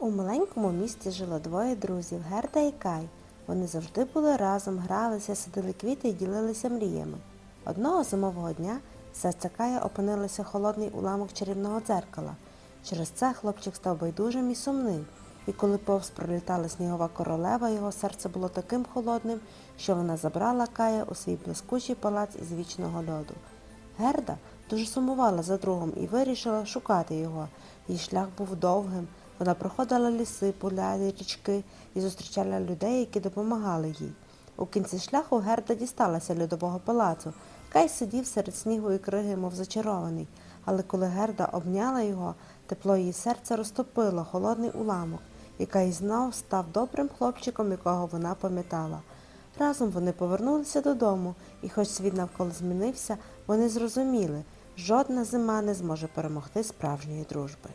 У маленькому місті жило двоє друзів Герда і Кай. Вони завжди були разом, гралися, садили квіти і ділилися мріями. Одного зимового дня серце Кая опинилося холодний уламок чарівного дзеркала. Через це хлопчик став байдужим і сумним, і коли повз пролітала снігова королева, його серце було таким холодним, що вона забрала Кая у свій блискучий палац із вічного льоду. Герда дуже сумувала за другом і вирішила шукати його. Її шлях був довгим. Вона проходила ліси, поля, річки і зустрічала людей, які допомагали їй. У кінці шляху Герда дісталася льодового палацу. Кай сидів серед снігу і криги, мов зачарований. Але коли Герда обняла його, тепло її серця розтопило холодний уламок, і Кай знов став добрим хлопчиком, якого вона пам'ятала. Разом вони повернулися додому, і хоч світ навколо змінився, вони зрозуміли, жодна зима не зможе перемогти справжньої дружби.